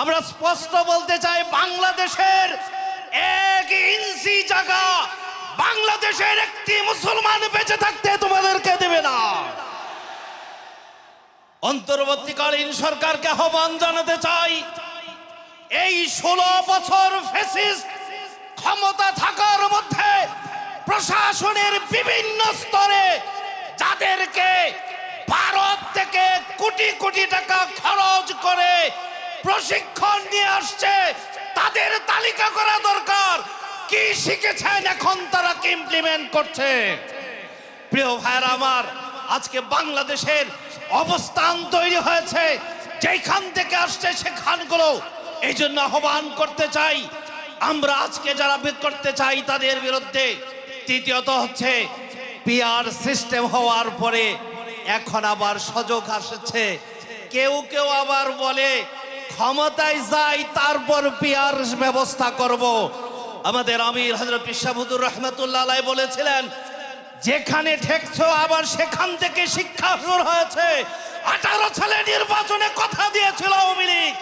আমরা স্পষ্ট বলতে চাই, বাংলাদেশের এক ইঞ্চি জায়গা বাংলাদেশের একটি মুসলমান বেঁচে থাকতে তোমাদেরকে দেবে না। অন্তর্বর্তীকালীন সরকারকে আহ্বান জানাতে চাই, এই ষোলো বছর ফেসিস ক্ষমতা থাকার মধ্যে প্রশাসনের বিভিন্ন স্তরে যাদেরকে ভারত থেকে কোটি কোটি টাকা খরচ করে প্রশিক্ষণ নিয়ে আসছে। তাদের তালিকা করা দরকার। কি শিখেছেন এখন তারা কি ইমপ্লিমেন্ট করছে? প্রিয় ভাইয়ের আমার, আজকে বাংলাদেশের অবস্থান তৈরি হয়েছে। যেখান থেকে আসছে সেখানগুলো এই জন্য আহ্বান করতে চাই। আমরা আজকে যারা বের করতে চাই তাদের বিরুদ্ধে, তৃতীয়ত হচ্ছে পিআর সিস্টেম হওয়ার পরে এখন আবার সুযোগ আসছে। কেউ কেউ আবার বলে ক্ষমতায় যাই, তারপর পিয়ার ব্যবস্থা করব। আমাদের আমির হজরত পিসাবুদুর রহমতুল্লাহ বলেছিলেন, যেখানে ঠেকছো, আবার সেখান থেকে শিক্ষা শুরু হয়েছে। আঠারো সালে নির্বাচনে কথা দিয়েছিল আওয়ামী লীগ।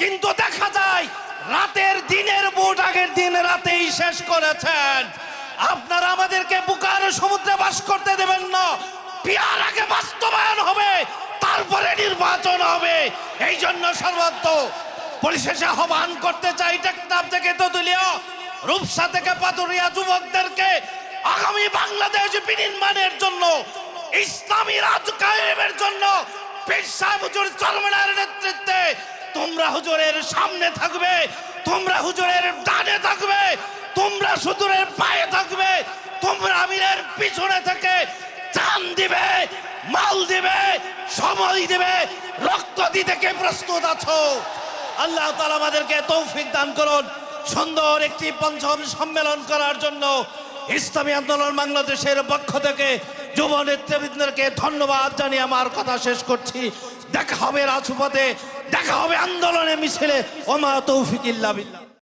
কিন্তু দেখা যায়, রাতের দিনের ভোট আগের দিন রাতেই শেষ করেছেন। আপনারা আমাদেরকে বুকার সমুদ্রে বাস করতে দেবেন না। পিয়ার আগে বাস্তবায়ন হবে তারপরে নির্বাচন হবে এই জন্য সর্বত্র পরিশেষে আহ্বান করতে চাই টেকনাফ থেকে তেতুলিয়া, রূপসা থেকে পাতুরিয়া যুবকদেরকে আগামী বাংলাদেশ বিনির্মাণের জন্য, ইসলামী রাজ কায়েমের জন্য পীর সাহেব হুজুর চরমনার নেতৃত্বে তোমরা হুজুরের সামনে থাকবে, তোমরা হুজুরের ডানে থাকবে, তোমরা হুজুরের পায়ে থাকবে, তোমরা আমিরের পিছনে থেকে চান দিবে, মাল দিবে, সময় দিবে, রক্ত দিতে কে প্রস্তুত আছো? আল্লাহ তালা আমাদেরকে তৌফিক দান করুন। সুন্দর একটি পঞ্চম সম্মেলন করার জন্য ইসলামী আন্দোলন বাংলাদেশের পক্ষ থেকে যুব নেতৃবৃন্দকে ধন্যবাদ জানিয়ে আমার কথা শেষ করছি। দেখা হবে রাজপথে, দেখা হবে আন্দোলনে মিছিলে। ওমা তৌফিক ইল্লা বিল্লাহ।